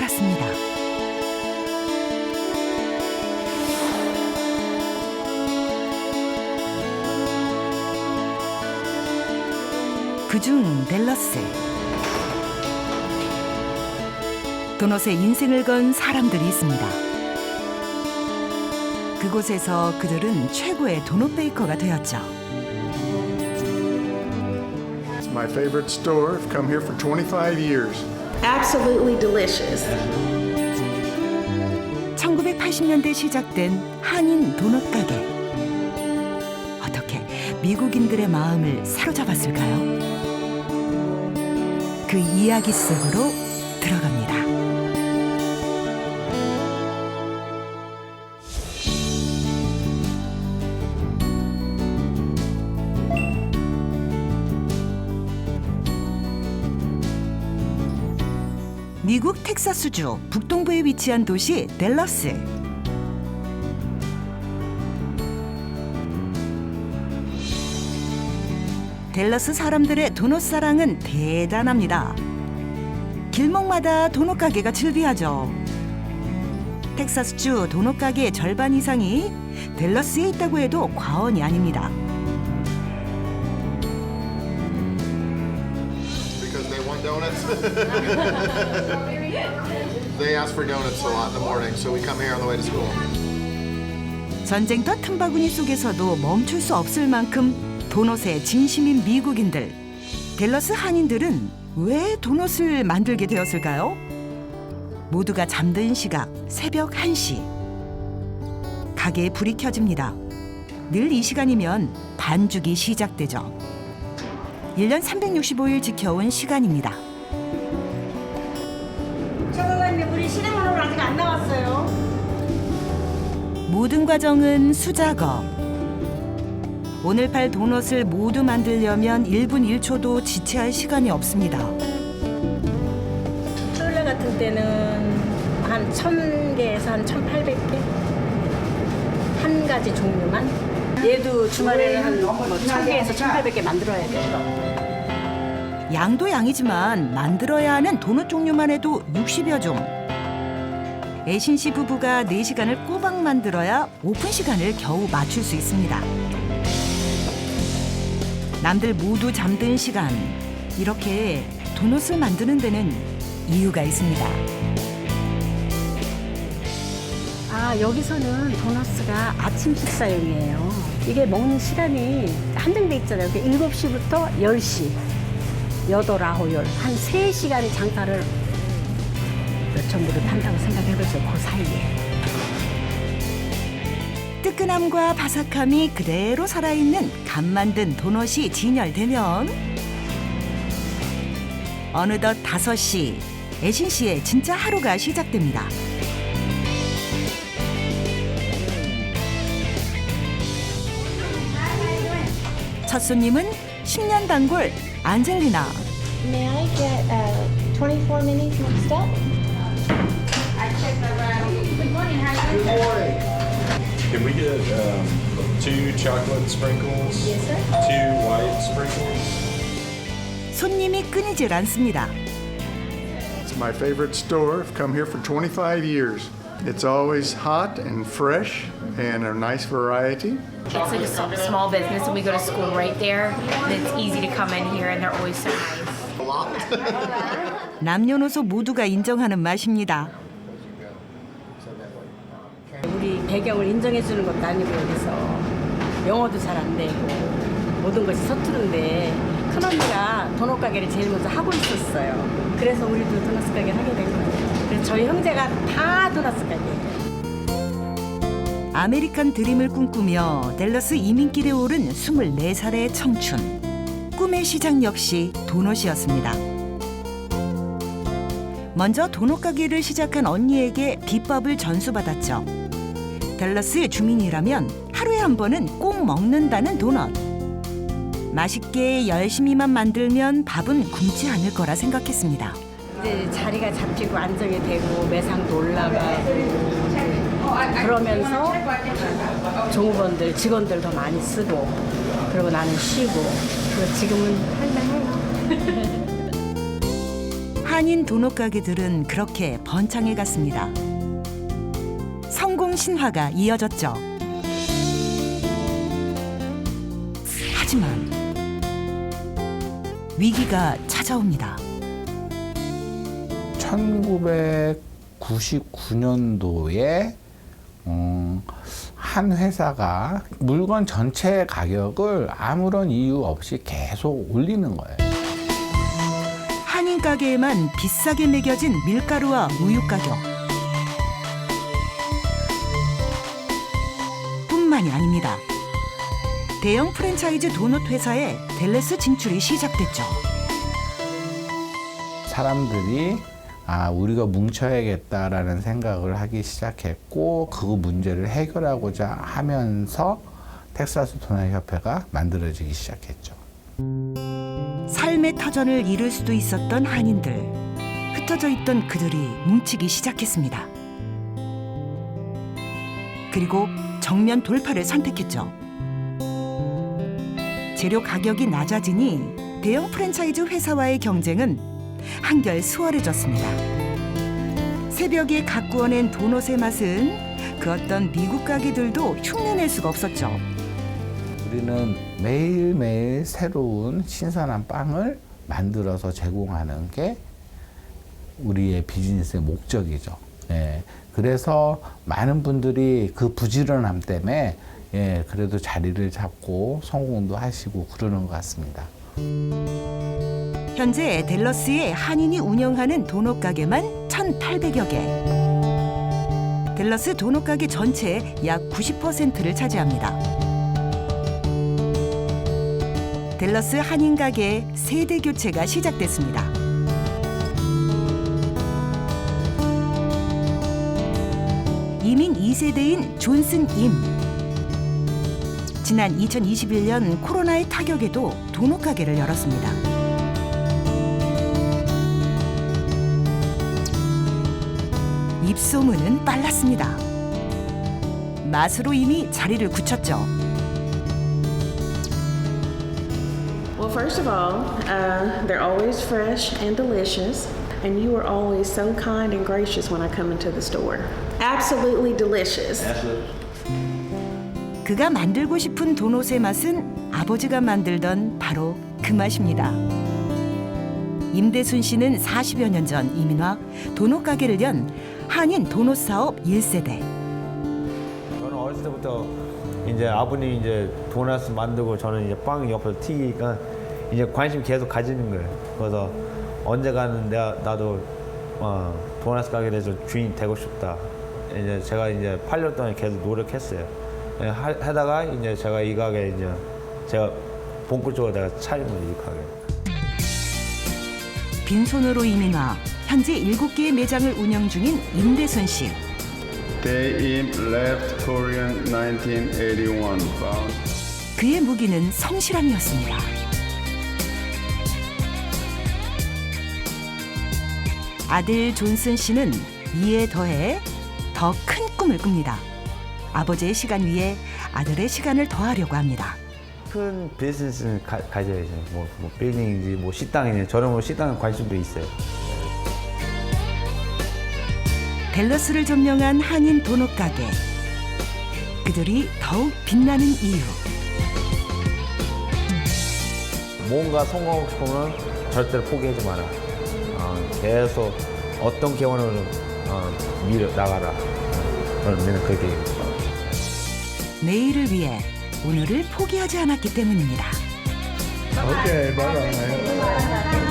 살았습니다. 그중 델러스. 도넛에 인생을 건 사람들이 있습니다. 그곳에서 그들은 최고의 도넛 베이커가 되었죠. It's my favorite store. I've come here for 25 years. Absolutely delicious. 1980년대 시작된 한인 도넛 가게. 어떻게 미국인들의 마음을 사로잡았을까요? 그 이야기 속으로 들어갑니다. 미국 텍사스주 북동부에 위치한 도시 델러스. 델러스 사람들의 도넛 사랑은 대단합니다. 길목마다 도넛 가게가 즐비하죠. 텍사스주 도넛 가게의 절반 이상이 델러스에 있다고 해도 과언이 아닙니다. they ask for donuts a lot in the morning, so we come here on the way to school. 전쟁터 틈바구니 속에서도 멈출 수 없을 만큼 도넛에 진심인 미국인들. 델러스 한인들은 왜 도넛을 만들게 되었을까요? 모두가 잠든 시각 새벽 1시. 가게에 불이 켜집니다. 늘 이 시간이면 반죽이 시작되죠. 1년 365일 지켜온 시간입니다. 안 나왔어요. 모든 과정은 수작업. 오늘 팔 도넛을 모두 만들려면 1분 1초도 지체할 시간이 없습니다. 토요일 같은 때는 한 1000개에서 한 1800개? 한 가지 종류만? 얘도 주말에는 한뭐 1000개에서 1800개 만들어야 돼요. 양도 양이지만 만들어야 하는 도넛 종류만 해도 60여 종. 애신 씨 부부가 4시간을 꼬박 만들어야 오픈 시간을 겨우 맞출 수 있습니다. 남들 모두 잠든 시간. 이렇게 도넛을 만드는 데는 이유가 있습니다. 아 여기서는 도너스가 아침 식사용이에요. 이게 먹는 시간이 한정돼 있잖아요. 7시부터 10시, 8, 9, 10. 한 3시간의 장사를 몇 천부를 판다고 생각해보세요. 그 사이에. 뜨끈함과 바삭함이 그대로 살아있는 간 만든 도넛이 진열되면 어느덧 5시 애신 씨의 진짜 하루가 시작됩니다. 첫 손님은 10년 단골 안젤리나. May I get uh, 24 minis mixed up? Can we get um, two chocolate sprinkles? Yes, sir. Two white sprinkles? 손님이 끊이질 않습니다. It's my favorite store. I've come here for 25 years. It's always hot and fresh and a nice variety. It's like a s- small business, and we go to school right there. And it's easy to come in here, and they're always so nice. A lot. 남녀노소 모두가 인정하는 맛입니다. 배경을 인정해 주는 것도 아니고 여기서 영어도 잘 안 되고 모든 것이 서투른데 큰 언니가 도넛 가게를 제일 먼저 하고 있었어요. 그래서 우리도 도넛 가게를 하게 된 거예요. 그래서 저희 형제가 다 도넛 가게예요. 아메리칸 드림을 꿈꾸며 델러스 이민길에 오른 24살의 청춘. 꿈의 시작 역시 도넛이었습니다. 먼저 도넛 가게를 시작한 언니에게 비법을 전수받았죠. 델러스 주민이라면 하루에 한 번은 꼭 먹는다는 도넛. 맛있게 열심히만 만들면 밥은 굶지 않을 거라 생각했습니다. 이제 자리가 잡히고 안정이 되고 매상도 올라가고 그러면서 종업원들 직원들 더 많이 쓰고 그리고 나는 쉬고 그리고 지금은 할만해요. 한인 도넛 가게들은 그렇게 번창해 갔습니다. 신화가 이어졌죠. 하지만 위기가 찾아옵니다. 1999년도에 음, 한 회사가 물건 전체 가격을 아무런 이유 없이 계속 올리는 거예요. 한인 가게에만 비싸게 매겨진 밀가루와 우유 가격. 뿐만이 아닙니다. 대형 프랜차이즈 도넛 회사에 델레스 진출이 시작됐죠. 사람들이 아 우리가 뭉쳐야겠다라는 생각을 하기 시작했고 그 문제를 해결하고자 하면서 텍사스 도넛 협회가 만들어지기 시작했죠. 삶의 터전을 잃을 수도 있었던 한인들. 흩어져 있던 그들이 뭉치기 시작했습니다. 그리고 정면 돌파를 선택했죠. 재료 가격이 낮아지니 대형 프랜차이즈 회사와의 경쟁은 한결 수월해졌습니다. 새벽에 가꾸어낸 도넛의 맛은 그 어떤 미국 가게들도 흉내낼 수가 없었죠. 우리는 매일매일 새로운 신선한 빵을 만들어서 제공하는 게 우리의 비즈니스의 목적이죠. 예. 그래서 많은 분들이 그 부지런함 때문에 예, 그래도 자리를 잡고 성공도 하시고 그러는 것 같습니다. 현재 델러스에 한인이 운영하는 도넛 가게만 1,800여 개. 델러스 도넛 가게 전체의 약 90%를 차지합니다. 델러스 한인 가게 세대 교체가 시작됐습니다. 이민 2세대인 존슨 임. 지난 2021년 코로나의 타격에도 도넛 가게를 열었습니다. 입소문은 빨랐습니다. 맛으로 이미 자리를 굳혔죠. Well, first of all, uh, they're always fresh and delicious, and you are always so kind and gracious when I come into the store. Absolutely delicious. 그가 만들고 싶은 도넛의 맛은 아버지가 만들던 바로 그 맛입니다. 임대순 씨는 40여 년 전 이민와 도넛 가게를 연 한인 도넛 사업 1세대. 저는 어렸을 때부터 이제 아버님이 이제 도넛 만들고 저는 이제 빵 옆에서 튀기니까 이제 관심 계속 가지는 거예요. 그래서 언젠가는 내가 나도 어, 도넛 가게에 대해서 주인 되고 싶다. 이제 제가 이제 8년 동안 계속 노력했어요. 예, 하, 하다가 이제 제가 이 가게 이제 제가 본격적으로 내가 차린 거죠 이 가게. 빈손으로 이민와 현재 7개의 매장을 운영 중인 임대순 씨. They left Korean 1981. Found 그의 무기는 성실함이었습니다. 아들 존슨 씨는 이에 더해 더 큰 꿈을 꿉니다. 아버지의 시간 위에 아들의 시간을 더하려고 합니다. 큰 비즈니스는 가, 가져야죠. 뭐, 뭐 빌딩인지 뭐 식당이지. 저는 뭐 식당에 관심도 있어요. 델러스를 점령한 한인 도넛 가게. 그들이 더욱 빛나는 이유. 뭔가 성공하고 싶으면 절대로 포기하지 마라. 어, 계속 어떤 기원으로 어, 밀어 나가라. 어, 저는 그렇게. 내일을 위해 오늘을 포기하지 않았기 때문입니다. Bye bye.